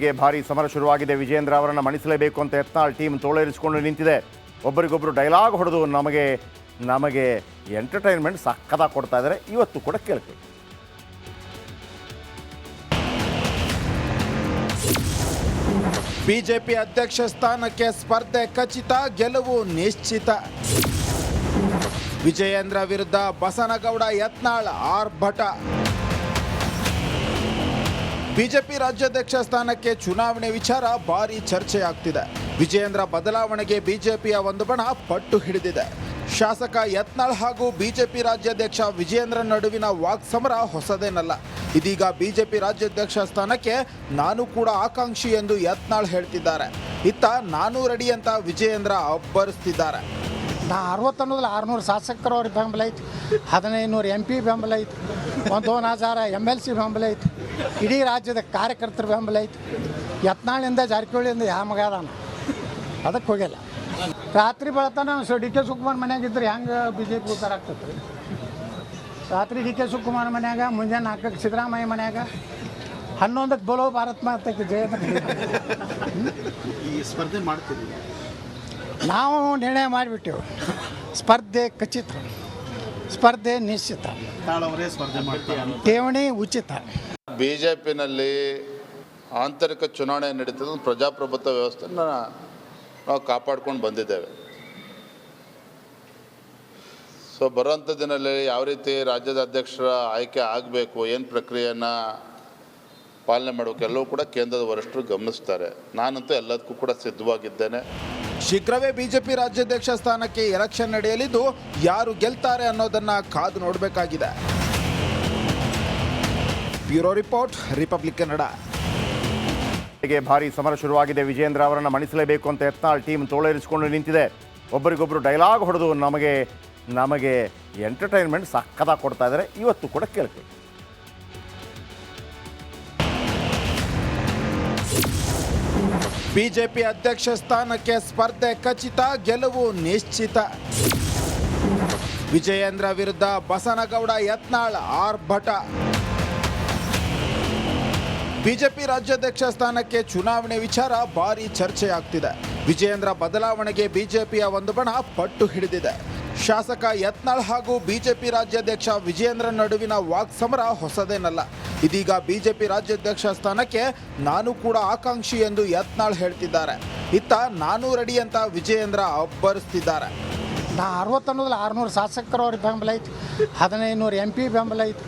ಗೆ ಭಾರಿ ಸಮರ ಶುರುವಾಗಿದೆ. ವಿಜೇಂದ್ರ ಅವರನ್ನು ಮಣಿಸಲೇಬೇಕು ಅಂತ ಯತ್ನಾಳ್ ಟೀಮ್ ತೋಳೇರಿಸಿಕೊಂಡು ನಿಂತಿದೆ. ಒಬ್ಬರಿಗೊಬ್ಬರು ಡೈಲಾಗ್ ಹೊಡೆದು ನಮಗೆ ನಮಗೆ ಎಂಟರ್ಟೈನ್ಮೆಂಟ್ ಸಕ್ಕದ ಕೊಡ್ತಾ ಇದ್ದಾರೆ ಇವತ್ತು ಕೂಡ ಕೇಳ್ತೀವಿ ಬಿಜೆಪಿ ಅಧ್ಯಕ್ಷ ಸ್ಥಾನಕ್ಕೆ ಸ್ಪರ್ಧೆ ಖಚಿತ, ಗೆಲುವು ನಿಶ್ಚಿತ. ವಿಜಯೇಂದ್ರ ವಿರುದ್ಧ ಬಸನಗೌಡ ಯತ್ನಾಳ್ ಆರ್ಭಟ. ಬಿಜೆಪಿ ರಾಜ್ಯಾಧ್ಯಕ್ಷ ಸ್ಥಾನಕ್ಕೆ ಚುನಾವಣೆ ವಿಚಾರ ಭಾರಿ ಚರ್ಚೆಯಾಗ್ತಿದೆ. ವಿಜಯೇಂದ್ರ ಬದಲಾವಣೆಗೆ ಬಿಜೆಪಿಯ ಒಂದು ಬಣ ಪಟ್ಟು ಹಿಡಿದಿದೆ. ಶಾಸಕ ಯತ್ನಾಳ್ ಹಾಗೂ ಬಿಜೆಪಿ ರಾಜ್ಯಾಧ್ಯಕ್ಷ ವಿಜಯೇಂದ್ರ ನಡುವಿನ ವಾಕ್ಸಮರ ಹೊಸದೇನಲ್ಲ. ಇದೀಗ ಬಿಜೆಪಿ ರಾಜ್ಯಾಧ್ಯಕ್ಷ ಸ್ಥಾನಕ್ಕೆ ನಾನು ಕೂಡ ಆಕಾಂಕ್ಷಿ ಎಂದು ಯತ್ನಾಳ್ ಹೇಳ್ತಿದ್ದಾರೆ. ಇತ್ತ ನಾನು ರೆಡಿ ಅಂತ ವಿಜಯೇಂದ್ರ ಅಬ್ಬರಿಸ್ತಿದ್ದಾರೆ. ನಾ ಅರವತ್ತನ್ನೋದ್ರಲ್ಲಿ ಆರುನೂರು ಶಾಸಕರವ್ರಿಗೆ ಬೆಂಬಲ ಐತಿ ಹದಿನೈದು ನೂರು ಎಂ ಪಿ ಬೆಂಬಲ ಐತಿ. ಒಂದು ಹಜಾರ ಎಂ ಎಲ್ ಸಿ ಬೆಂಬಲ ಐತಿ. ಇಡೀ ರಾಜ್ಯದ ಕಾರ್ಯಕರ್ತರ ಬೆಂಬಲ ಐತಿ. ಯತ್ನಾಳಿಂದ ಜಾರಕಿಹೊಳಿಯಿಂದ ಯಾವ ಮಗ ಅದಾನ? ಅದಕ್ಕೆ ಹೋಗಿಲ್ಲ. ರಾತ್ರಿ ಬೆಳತಾನ ಸೊ ಡಿ ಕೆ ಶಿವಕುಮಾರ್ ಮನ್ಯಾಗಿದ್ರೆ ಹೆಂಗೆ ಬಿ ಜೆ ಪಿ ಉದ್ದಾರ ಆಗ್ತದೆ? ರೀ ರಾತ್ರಿ ಡಿ ಕೆ ಶಿವಕುಮಾರ್ ಮನ್ಯಾಗ ಮುಂಜಾನೆ ನಾಲ್ಕಕ್ಕೆ ಸಿದ್ದರಾಮಯ್ಯ ಮನ್ಯಾಗ ಹನ್ನೊಂದಕ್ಕೆ ಬಲೋ ಭಾರತ್ ಮಾತಕ್ಕೆ ಜಯ ಈ ಸ್ಪರ್ಧೆ ಮಾಡ್ತೀವಿ ನಾವು ನಿರ್ಣಯ ಮಾಡಿಬಿಟ್ಟೆವು. ಸ್ಪರ್ಧೆ ಖಚಿತ. ಸ್ಪರ್ಧೆ ನಿಶ್ಚಿತ. ತಾಳವರೇ ಸ್ಪರ್ಧೆ ಮಾಡ್ತಾರೆ ಠೇವಣಿ ಉಚಿತ. ಬಿ ಜೆ ಪಿನಲ್ಲಿ ಆಂತರಿಕ ಚುನಾವಣೆ ನಡೀತದೆ. ಪ್ರಜಾಪ್ರಭುತ್ವ ವ್ಯವಸ್ಥೆನ ನಾವು ಕಾಪಾಡ್ಕೊಂಡು ಬಂದಿದ್ದೇವೆ. ಸೊ ಬರುವಂಥ ದಿನದಲ್ಲಿ ಯಾವ ರೀತಿ ರಾಜ್ಯದ ಅಧ್ಯಕ್ಷರ ಆಯ್ಕೆ ಆಗಬೇಕು ಏನು ಪ್ರಕ್ರಿಯೆಯನ್ನು ಪಾಲನೆ ಮಾಡಬೇಕು ಎಲ್ಲವೂ ಕೂಡ ಕೇಂದ್ರದ ವರಿಷ್ಠರು ಗಮನಿಸ್ತಾರೆ. ನಾನಂತೂ ಎಲ್ಲದಕ್ಕೂ ಕೂಡ ಸಿದ್ಧವಾಗಿದ್ದೇನೆ. ಶೀಘ್ರವೇ ಬಿಜೆಪಿ ರಾಜ್ಯಾಧ್ಯಕ್ಷ ಸ್ಥಾನಕ್ಕೆ ಎಲೆಕ್ಷನ್ ನಡೆಯಲಿದ್ದು ಯಾರು ಗೆಲ್ತಾರೆ ಅನ್ನೋದನ್ನ ಕಾದು ನೋಡಬೇಕಾಗಿದೆ. Bureau report, Republic Kannada. ಭಾರಿ ಸಮರ ಶುರುವಾಗಿದೆ. ವಿಜೇಂದ್ರ ಅವರನ್ನು ಮಣಿಸಲೇಬೇಕು ಅಂತ ಯತ್ನಾಳ್ ಟೀಮ್ ತೋಳೇರಿಸಿಕೊಂಡು ನಿಂತಿದೆ. ಒಬ್ಬರಿಗೊಬ್ಬರು ಡೈಲಾಗ್ ಹೊಡೆದು ನಮಗೆ ನಮಗೆ ಎಂಟರ್ಟೈನ್ಮೆಂಟ್ ಸಕ್ಕದಾಗ ಕೊಡ್ತಾ ಇದ್ದಾರೆ. ಇವತ್ತು ಕೂಡ ಕೇಳ್ತೀವಿ ಬಿಜೆಪಿ ಅಧ್ಯಕ್ಷ ಸ್ಥಾನಕ್ಕೆ ಸ್ಪರ್ಧೆ ಖಚಿತ, ಗೆಲುವು ನಿಶ್ಚಿತ. ವಿಜಯೇಂದ್ರ ವಿರುದ್ಧ ಬಸನಗೌಡ ಯತ್ನಾಳ್ ಆರ್ಭಟ. ಬಿಜೆಪಿ ರಾಜ್ಯಾಧ್ಯಕ್ಷ ಸ್ಥಾನಕ್ಕೆ ಚುನಾವಣೆ ವಿಚಾರ ಭಾರಿ ಚರ್ಚೆಯಾಗ್ತಿದೆ. ವಿಜಯೇಂದ್ರ ಬದಲಾವಣೆಗೆ ಬಿಜೆಪಿಯ ಒಂದು ಬಣ ಪಟ್ಟು ಹಿಡಿದಿದೆ. ಶಾಸಕ ಯತ್ನಾಳ್ ಹಾಗೂ ಬಿಜೆಪಿ ರಾಜ್ಯಾಧ್ಯಕ್ಷ ವಿಜಯೇಂದ್ರ ನಡುವಿನ ವಾಕ್ಸಮರ ಹೊಸದೇನಲ್ಲ. ಇದೀಗ ಬಿಜೆಪಿ ರಾಜ್ಯಾಧ್ಯಕ್ಷ ಸ್ಥಾನಕ್ಕೆ ನಾನು ಕೂಡ ಆಕಾಂಕ್ಷಿ ಎಂದು ಯತ್ನಾಳ್ ಹೇಳ್ತಿದ್ದಾರೆ. ಇತ್ತ ನಾನು ರೆಡಿ ಅಂತ ವಿಜಯೇಂದ್ರ ಅಬ್ಬರಿಸ್ತಿದ್ದಾರೆ. ನಾ ಅರವತ್ತು ಅನ್ನೋದಿಲ್ಲ ಆರುನೂರು ಶಾಸಕರವ್ರಿಗೆ ಬೆಂಬಲ ಐತಿ. ಹದಿನೈದುನೂರು ಎಂ ಪಿ ಬೆಂಬಲ ಐತಿ.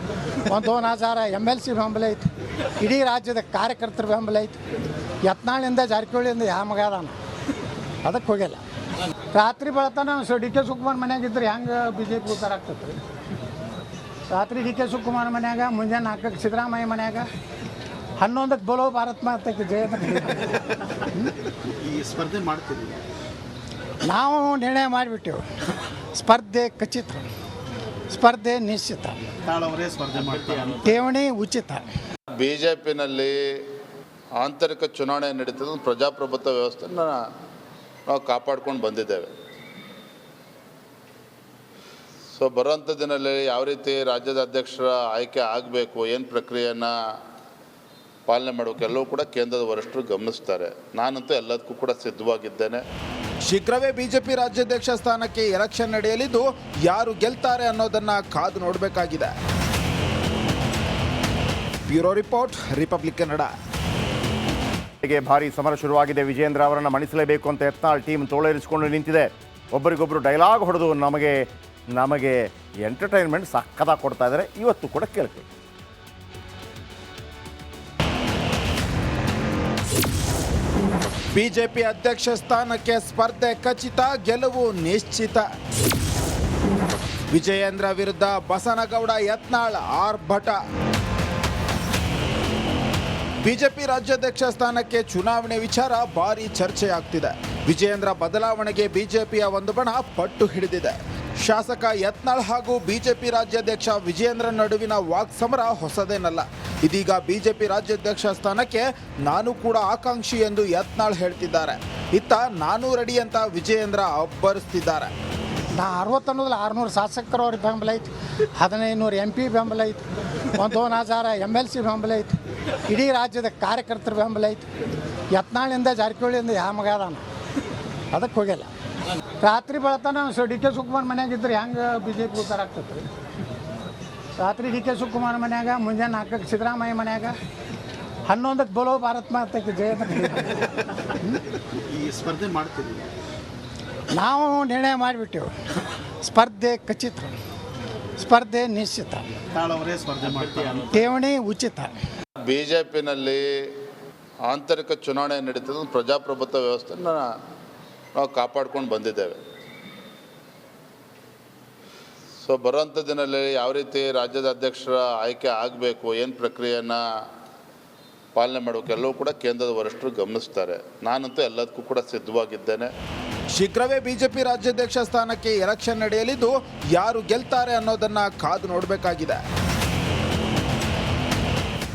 ಒಂದು ಹಜಾರ ಎಂ ಎಲ್ ಸಿ ಬೆಂಬಲ ಐತಿ. ಇಡೀ ರಾಜ್ಯದ ಕಾರ್ಯಕರ್ತರ ಬೆಂಬಲ ಐತಿ. ಯತ್ನಾಳಿಂದ ಜಾರಕಿಹೊಳಿಯಿಂದ ಯಾವ ಮಗ ಅದಾನ? ಅದಕ್ಕೆ ಹೋಗಿಲ್ಲ ರಾತ್ರಿ ಬೆಳತನ ಸೊ ಡಿ ಕೆ ಶಿವಕುಮಾರ್ ಮನ್ಯಾಗಿದ್ರೆ ಹೆಂಗೆ ಬಿ ಜೆ ಪಿ ಉದ್ದಾರ ಆಗ್ತೈತೆ ರೀ ರಾತ್ರಿ ಡಿ ಕೆ ಶಿವಕುಮಾರ್ ಮನ್ಯಾಗ ಮುಂಜಾನೆ ನಾಲ್ಕಕ್ಕೆ ಸಿದ್ದರಾಮಯ್ಯ ಮನ್ಯಾಗ ಹನ್ನೊಂದಕ್ಕೆ ಬಲೋ ಭಾರತ್ ಮಾತಕ್ಕೆ ಜಯ ಅಂತ ಈ ಸ್ಪರ್ಧೆ ಮಾಡ್ತೀವಿ ನಾವು ನಿರ್ಣಯ ಮಾಡಿಬಿಟ್ಟೆವು. ಸ್ಪರ್ಧೆ ಖಚಿತ. ಸ್ಪರ್ಧೆ ನಿಶ್ಚಿತ. ಸ್ಪರ್ಧೆ ಠೇವಣಿ ಉಚಿತ. ಬಿ ಜೆ ಪಿನಲ್ಲಿ ಆಂತರಿಕ ಚುನಾವಣೆ ನಡೀತದೆ. ಪ್ರಜಾಪ್ರಭುತ್ವ ವ್ಯವಸ್ಥೆನ ನಾವು ಕಾಪಾಡ್ಕೊಂಡು ಬಂದಿದ್ದೇವೆ. ಸೊ ಬರುವಂಥ ದಿನದಲ್ಲಿ ಯಾವ ರೀತಿ ರಾಜ್ಯದ ಅಧ್ಯಕ್ಷರ ಆಯ್ಕೆ ಆಗಬೇಕು, ಏನು ಪ್ರಕ್ರಿಯೆಯನ್ನು ಪಾಲನೆ ಮಾಡಬೇಕು, ಎಲ್ಲವೂ ಕೂಡ ಕೇಂದ್ರದ ವರಿಷ್ಠರು ಗಮನಿಸ್ತಾರೆ. ನಾನಂತೂ ಎಲ್ಲದಕ್ಕೂ ಕೂಡ ಸಿದ್ಧವಾಗಿದ್ದೇನೆ. ಶೀಘ್ರವೇ ಬಿಜೆಪಿ ರಾಜ್ಯಾಧ್ಯಕ್ಷ ಸ್ಥಾನಕ್ಕೆ ಎಲೆಕ್ಷನ್ ನಡೆಯಲಿದ್ದು, ಯಾರು ಗೆಲ್ತಾರೆ ಅನ್ನೋದನ್ನ ಕಾದು ನೋಡಬೇಕಾಗಿದೆ. Bureau report, Republic Kannada. ಭಾರಿ ಸಮರ ಶುರುವಾಗಿದೆ. ವಿಜೇಂದ್ರ ಅವರನ್ನು ಮಣಿಸಲೇಬೇಕು ಅಂತ ಯತ್ನಾಳ್ ಟೀಮ್ ತೋಳೇರಿಸಿಕೊಂಡು ನಿಂತಿದೆ. ಒಬ್ಬರಿಗೊಬ್ಬರು ಡೈಲಾಗ್ ಹೊಡೆದು ನಮಗೆ ನಮಗೆ ಎಂಟರ್ಟೈನ್ಮೆಂಟ್ ಸಕ್ಕತ್ತಾಗಿ ಕೊಡ್ತಾ ಇದ್ದಾರೆ ಇವತ್ತು ಕೂಡ ಕೇಳ್ತೀವಿ ಬಿಜೆಪಿ ಅಧ್ಯಕ್ಷ ಸ್ಥಾನಕ್ಕೆ ಸ್ಪರ್ಧೆ ಖಚಿತ, ಗೆಲುವು ನಿಶ್ಚಿತ. ವಿಜಯೇಂದ್ರ ವಿರುದ್ಧ ಬಸನಗೌಡ ಯತ್ನಾಳ್ ಆರ್ಭಟ. ಬಿಜೆಪಿ ರಾಜ್ಯಾಧ್ಯಕ್ಷ ಸ್ಥಾನಕ್ಕೆ ಚುನಾವಣೆ ವಿಚಾರ ಭಾರಿ ಚರ್ಚೆಯಾಗ್ತಿದೆ. ವಿಜಯೇಂದ್ರ ಬದಲಾವಣೆಗೆ ಬಿಜೆಪಿಯ ಒಂದು ಬಣ ಪಟ್ಟು ಹಿಡಿದಿದೆ. ಶಾಸಕ ಯತ್ನಾಳ್ ಹಾಗೂ ಬಿಜೆಪಿ ರಾಜ್ಯಾಧ್ಯಕ್ಷ ವಿಜಯೇಂದ್ರ ನಡುವಿನ ವಾಕ್ಸಮರ ಹೊಸದೇನಲ್ಲ. ಇದೀಗ ಬಿಜೆಪಿ ರಾಜ್ಯಾಧ್ಯಕ್ಷ ಸ್ಥಾನಕ್ಕೆ ನಾನು ಕೂಡ ಆಕಾಂಕ್ಷಿ ಎಂದು ಯತ್ನಾಳ್ ಹೇಳ್ತಿದ್ದಾರೆ. ಇತ್ತ ನಾನು ರೆಡಿ ಅಂತ ವಿಜಯೇಂದ್ರ ಅಬ್ಬರಿಸ್ತಿದ್ದಾರೆ. ನಾ ಅರವತ್ತು ಅನ್ನೋದಿಲ್ಲ ಆರುನೂರು ಶಾಸಕರವ್ರಿಗೆ ಬೆಂಬಲ ಐತಿ ಹದಿನೈದು ನೂರು ಎಂ ಪಿ ಬೆಂಬಲ ಐತಿ. ಒಂದು ಹಜಾರ ಎಂ ಎಲ್ ಸಿ ಬೆಂಬಲ ಐತಿ. ಇಡೀ ರಾಜ್ಯದ ಕಾರ್ಯಕರ್ತರ ಬೆಂಬಲ ಐತಿ. ಯತ್ನಾಳಿಂದ ಜಾರಕಿಹೊಳಿಯಿಂದ ಯಾವ ಮಗ ಅದಾನ? ಅದಕ್ಕೆ ಹೋಗಿಲ್ಲ ರಾತ್ರಿ ಬೆಳತನ ಸೊ ಡಿ ಕೆ ಶಿವಕುಮಾರ್ ಮನ್ಯಾಗ ಇದ್ರೆ ಹೆಂಗೆ ಬಿ ಜೆ ಪಿ ಉದ್ದಾರ ಆಗ್ತೈತೆ ರೀ ರಾತ್ರಿ ಡಿ ಕೆ ಶಿವಕುಮಾರ್ ಮನ್ಯಾಗ ಮುಂಜಾನೆ ನಾಲ್ಕಕ್ಕೆ ಸಿದ್ದರಾಮಯ್ಯ ಮನ್ಯಾಗ ಹನ್ನೊಂದಕ್ಕೆ ಬಲೋ ಭಾರತ್ ಮಾತಕ್ಕೆ ಜಯ ಈ ಸ್ಪರ್ಧೆ ಮಾಡ್ತೀವಿ ನಾವು ನಿರ್ಣಯ ಮಾಡಿಬಿಟ್ಟೆವು. ಸ್ಪರ್ಧೆ ಖಚಿತ. ಸ್ಪರ್ಧೆ ನಿಶ್ಚಿತ. ತಾಳವರೇ ಸ್ಪರ್ಧೆ ಠೇವಣಿ ಉಚಿತ. ಬಿ ಜೆ ಆಂತರಿಕ ಚುನಾವಣೆ ನಡೀತದೆ ಪ್ರಜಾಪ್ರಭುತ್ವ ವ್ಯವಸ್ಥೆನ ನಾವು ಕಾಪಾಡ್ಕೊಂಡು ಬಂದಿದ್ದೇವೆ. ಸೊ ಬರುವಂಥ ದಿನದಲ್ಲಿ ಯಾವ ರೀತಿ ರಾಜ್ಯದ ಅಧ್ಯಕ್ಷರ ಆಯ್ಕೆ ಆಗಬೇಕು, ಏನು ಪ್ರಕ್ರಿಯೆಯನ್ನು ಪಾಲನೆ ಮಾಡಬೇಕು, ಎಲ್ಲವೂ ಕೂಡ ಕೇಂದ್ರದ ವರಿಷ್ಠರು ಗಮನಿಸ್ತಾರೆ. ನಾನಂತೂ ಎಲ್ಲದಕ್ಕೂ ಕೂಡ ಸಿದ್ಧವಾಗಿದ್ದೇನೆ. ಶೀಘ್ರವೇ ಬಿಜೆಪಿ ರಾಜ್ಯಾಧ್ಯಕ್ಷ ಸ್ಥಾನಕ್ಕೆ ಎಲೆಕ್ಷನ್ ನಡೆಯಲಿದ್ದು ಯಾರು ಗೆಲ್ತಾರೆ ಅನ್ನೋದನ್ನ ಕಾದು ನೋಡಬೇಕಾಗಿದೆ.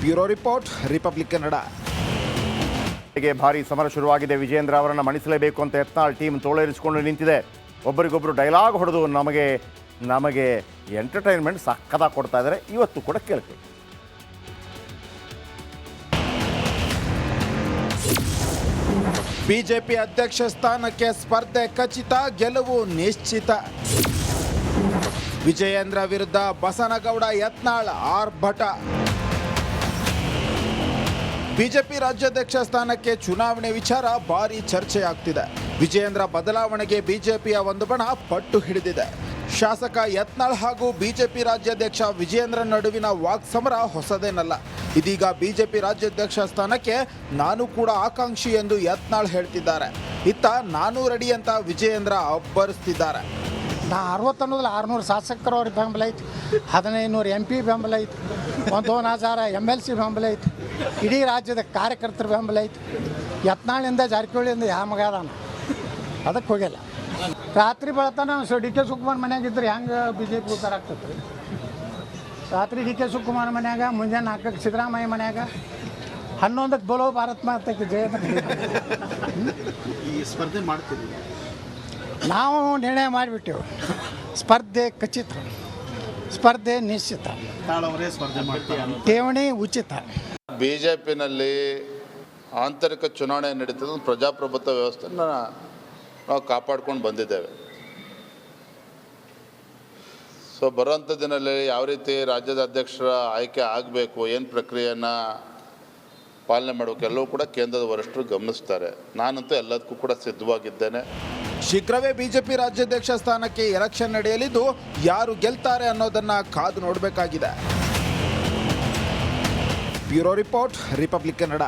Bureau report, Republic Kannada. ಭಾರಿ ಸಮರ ಶುರುವಾಗಿದೆ. ವಿಜೇಂದ್ರ ಅವರನ್ನು ಮಣಿಸಲೇಬೇಕು ಅಂತ ಯತ್ನಾಳ್ ಟೀಮ್ ತೋಳೇರಿಸಿಕೊಂಡು ನಿಂತಿದೆ. ಒಬ್ಬರಿಗೊಬ್ಬರು ಡೈಲಾಗ್ ಹೊಡೆದು ನಮಗೆ ನಮಗೆ ಎಂಟರ್ಟೈನ್ಮೆಂಟ್ ಸಕ್ಕದಾಗಿ ಕೊಡ್ತಾ ಇದ್ದಾರೆ. ಇವತ್ತು ಕೂಡ ಕೇಳ್ತೀವಿ ಬಿಜೆಪಿ ಅಧ್ಯಕ್ಷ ಸ್ಥಾನಕ್ಕೆ ಸ್ಪರ್ಧೆ ಖಚಿತ, ಗೆಲುವು ನಿಶ್ಚಿತ. ವಿಜಯೇಂದ್ರ ವಿರುದ್ಧ ಬಸನಗೌಡ ಯತ್ನಾಳ್ ಆರ್ಭಟ. ಬಿಜೆಪಿ ರಾಜ್ಯಾಧ್ಯಕ್ಷ ಸ್ಥಾನಕ್ಕೆ ಚುನಾವಣೆ ವಿಚಾರ ಭಾರಿ ಚರ್ಚೆಯಾಗ್ತಿದೆ. ವಿಜಯೇಂದ್ರ ಬದಲಾವಣೆಗೆ ಬಿಜೆಪಿಯ ಒಂದು ಬಣ ಪಟ್ಟು ಹಿಡಿದಿದೆ. ಶಾಸಕ ಯತ್ನಾಳ್ ಹಾಗೂ ಬಿಜೆಪಿ ರಾಜ್ಯಾಧ್ಯಕ್ಷ ವಿಜಯೇಂದ್ರ ನಡುವಿನ ವಾಕ್ಸಮರ ಹೊಸದೇನಲ್ಲ. ಇದೀಗ ಬಿಜೆಪಿ ರಾಜ್ಯಾಧ್ಯಕ್ಷ ಸ್ಥಾನಕ್ಕೆ ನಾನು ಕೂಡ ಆಕಾಂಕ್ಷಿ ಎಂದು ಯತ್ನಾಳ್ ಹೇಳ್ತಿದ್ದಾರೆ. ಇತ್ತ ನಾನು ರೆಡಿ ಅಂತ ವಿಜಯೇಂದ್ರ ಅಬ್ಬರಿಸ್ತಿದ್ದಾರೆ. ನಾ ಅರವತ್ತು ಅನ್ನೋದಿಲ್ಲ ಆರುನೂರು ಶಾಸಕರು ಅವ್ರಿಗೆ ಬೆಂಬಲ ಐತಿ. ಹದಿನೈದು ಎಂ ಪಿ ಬೆಂಬಲ ಐತಿ. ಒಂದು ಹಜಾರ ಎಂ ಎಲ್ ಸಿ ಬೆಂಬಲ ಐತಿ. ಇಡೀ ರಾಜ್ಯದ ಕಾರ್ಯಕರ್ತರ ಬೆಂಬಲ ಐತಿ. ಯತ್ನಾಳಿಂದ ಜಾರಕಿಹೊಳಿಯಿಂದ ಯಾವ ಮಗ ಅದಕ್ಕೆ ಹೋಗಿಲ್ಲ ರಾತ್ರಿ ಬೆಳತನ ಸೊ ಡಿ ಕೆ ಶಿವಕುಮಾರ್ ಮನ್ಯಾಗ ಇದ್ರೆ ಹೆಂಗೆ ಬಿ ಜೆ ಪಿ ಉದ್ದಾರ ಆಗ್ತೈತೆ ರೀ ರಾತ್ರಿ ಡಿ ಕೆ ಶಿವಕುಮಾರ್ ಮನ್ಯಾಗ ಮುಂಜಾನೆ ನಾಲ್ಕಕ್ಕೆ ಸಿದ್ದರಾಮಯ್ಯ ಮನ್ಯಾಗ ಹನ್ನೊಂದಕ್ಕೆ ಬಲೋ ಭಾರತ್ ಮಾತಕ್ಕೆ ಜಯ. ಈ ಸ್ಪರ್ಧೆ ಮಾಡ್ತೀವಿ ನಾವು ನಿರ್ಣಯ ಮಾಡಿಬಿಟ್ಟೆವು. ಸ್ಪರ್ಧೆ ಖಚಿತ ಸ್ಪರ್ಧೆ ನಿಶ್ಚಿತ. ಸ್ಪರ್ಧೆ ಮಾಡ್ತೀವಿ ಠೇವಣಿ ಉಚಿತ. ಬಿ ಜೆ ಪಿನಲ್ಲಿ ಆಂತರಿಕ ಚುನಾವಣೆ ನಡೀತದೆ ಪ್ರಜಾಪ್ರಭುತ್ವ ವ್ಯವಸ್ಥೆನ ನಾವು ಕಾಪಾಡ್ಕೊಂಡು ಬಂದಿದ್ದೇವೆ. ಸೊ ಬರುವಂಥ ದಿನದಲ್ಲಿ ಯಾವ ರೀತಿ ರಾಜ್ಯದ ಅಧ್ಯಕ್ಷರ ಆಯ್ಕೆ ಆಗಬೇಕು, ಏನು ಪ್ರಕ್ರಿಯೆಯನ್ನು ಪಾಲನೆ ಮಾಡಬೇಕು, ಎಲ್ಲವೂ ಕೂಡ ಕೇಂದ್ರದ ವರಿಷ್ಠರು ಗಮನಿಸ್ತಾರೆ. ನಾನಂತೂ ಎಲ್ಲದಕ್ಕೂ ಕೂಡ ಸಿದ್ಧವಾಗಿದ್ದೇನೆ. ಶೀಘ್ರವೇ ಬಿಜೆಪಿ ರಾಜ್ಯಾಧ್ಯಕ್ಷ ಸ್ಥಾನಕ್ಕೆ ಎಲೆಕ್ಷನ್ ನಡೆಯಲಿದ್ದು, ಯಾರು ಗೆಲ್ತಾರೆ ಅನ್ನೋದನ್ನ ಕಾದು ನೋಡಬೇಕಾಗಿದೆ. Bureau report Republic Kannada